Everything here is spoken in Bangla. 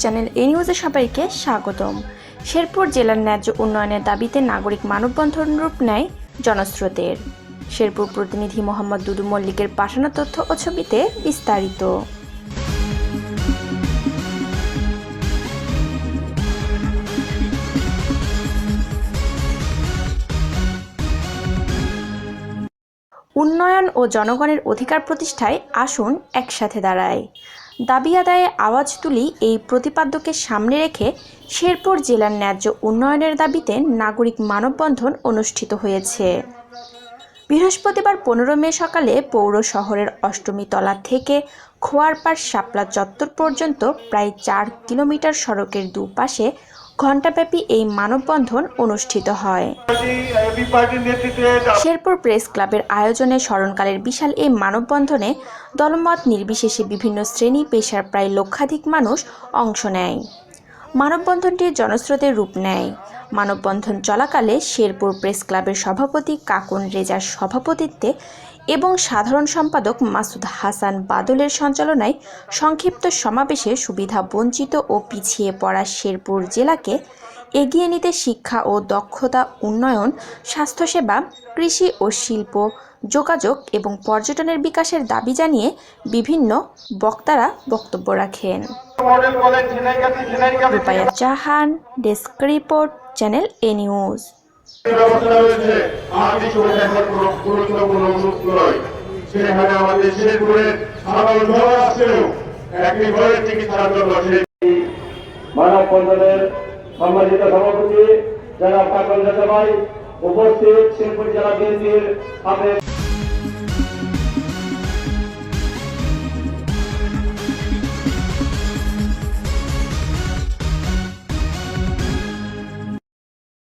চ্যানেল এ নিউজে সবাইকে স্বাগতম। শেরপুর জেলার ন্যায্য উন্নয়নের দাবিতে নাগরিক মানববন্ধন রূপ নেয় জনস্রোতের। শেরপুর প্রতিনিধি মোহাম্মদ দুদু মল্লিকের পাঠানো তথ্য ও ছবিতে বিস্তারিত। উন্নয়ন ও জনগণের অধিকার প্রতিষ্ঠায় আসুন একসাথে দাঁড়ায়। দাবি আদায়ে আওয়াজ তুলি এই প্রতিপাদ্যকে সামনে রেখে শেরপুর জেলার ন্যায্য উন্নয়নের দাবিতে নাগরিক মানববন্ধন অনুষ্ঠিত হয়েছে। বৃহস্পতিবার পনেরো মে সকালে পৌর শহরের অষ্টমী তলা থেকে খোয়ারপাড় শাপলা চত্বর পর্যন্ত প্রায় চার কিলোমিটার সড়কের দুপাশে ঘণ্টাব্যাপী এই মানববন্ধন অনুষ্ঠিত হয়। শেরপুর প্রেস ক্লাবের আয়োজনে স্মরণকালের বিশাল এই মানববন্ধনে দলমত নির্বিশেষে বিভিন্ন শ্রেণি, পেশার প্রায় লক্ষাধিক মানুষ অংশ নেয়। মানববন্ধনটি জনস্রোতের রূপ নেয়। মানববন্ধন চলাকালে শেরপুর প্রেস ক্লাবের সভাপতি কাকুন রেজার সভাপতিত্বে এবং সাধারণ সম্পাদক মাসুদ হাসান বাদলের সঞ্চালনায় সংক্ষিপ্ত সমাবেশে সুবিধা বঞ্চিত ও পিছিয়ে পড়া শেরপুর জেলাকে এগিয়ে নিতে শিক্ষা ও দক্ষতা উন্নয়ন, স্বাস্থ্যসেবা, কৃষি ও শিল্প, যোগাযোগ এবং পর্যটনের বিকাশের দাবি জানিয়ে বিভিন্ন বক্তারা বক্তব্য রাখেন। Rupaya Jahan desk report channel A news. ব্যবস্থা রয়েছে। আদি করে দেখার কোনো গুরুত্বপূর্ণ মুখ নয়। সেখানে আমাদের শেরপুরের সাধারণ ঘর আসলেও একটি ঘরের চিকিৎসার জন্য সেই মানববন্ধনের সম্মানিত সভাপতি ভাই উপস্থিত। শেরপুর জেলা সাবেক